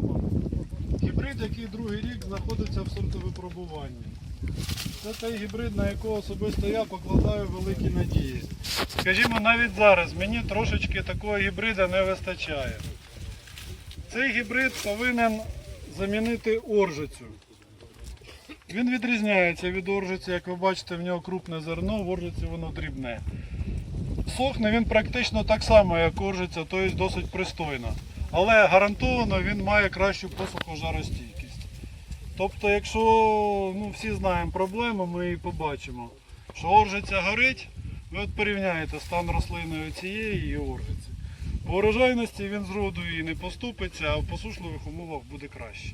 вдома. Гібрид, який другий рік знаходиться в сортовипробуванні. Це той гібрид, на якого особисто я покладаю великі надії. Скажімо, навіть зараз мені трошечки такого гібрида не вистачає. Цей гібрид повинен замінити оржицю. Він відрізняється від оржиці, як ви бачите, в нього крупне зерно, в оржиці воно дрібне. Сохне він практично так само, як оржиця, тобто досить пристойно. Але гарантовано він має кращу посухожаростійкість. Тобто, якщо ну, всі знаємо проблему, ми її побачимо. Що оржиця горить, ви от порівняєте стан рослини цієї і оржиці. По урожайності він з роду і не поступиться, а в посушливих умовах буде краще.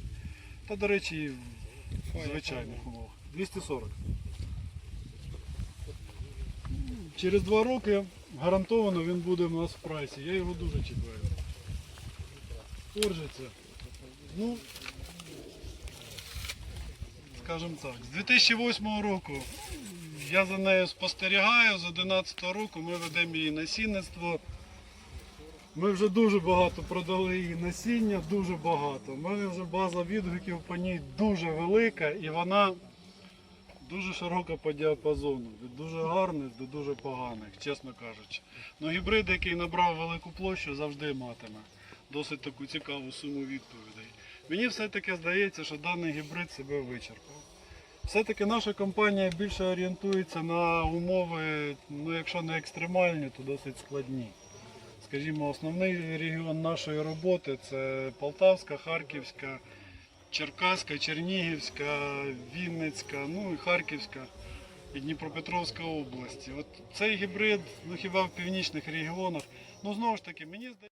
Та, до речі, і в звичайних умовах. 240. Через два роки гарантовано він буде в нас в прайсі. Я його дуже чекаю. Оржиця. Ну, скажімо так, з 2008 року я за нею спостерігаю, з 2011 року ми ведемо її насінництво. Ми вже дуже багато продали її насіння, дуже багато. У мене вже база відгуків по ній дуже велика і вона дуже широка по діапазону. Від дуже гарних до дуже поганих, чесно кажучи. Ну гібрид, який набрав велику площу, завжди матиме досить таку цікаву суму відповідей. Мені все-таки здається, що даний гібрид себе вичерпав. Все-таки наша компанія більше орієнтується на умови, ну якщо не екстремальні, то досить складні. Скажімо, основний регіон нашої роботи це Полтавська, Харківська, Черкаська, Чернігівська, Вінницька, ну і Харківська і Дніпропетровська області. От цей гібрид, ну хіба в північних регіонах, ну знову ж таки, мені здається.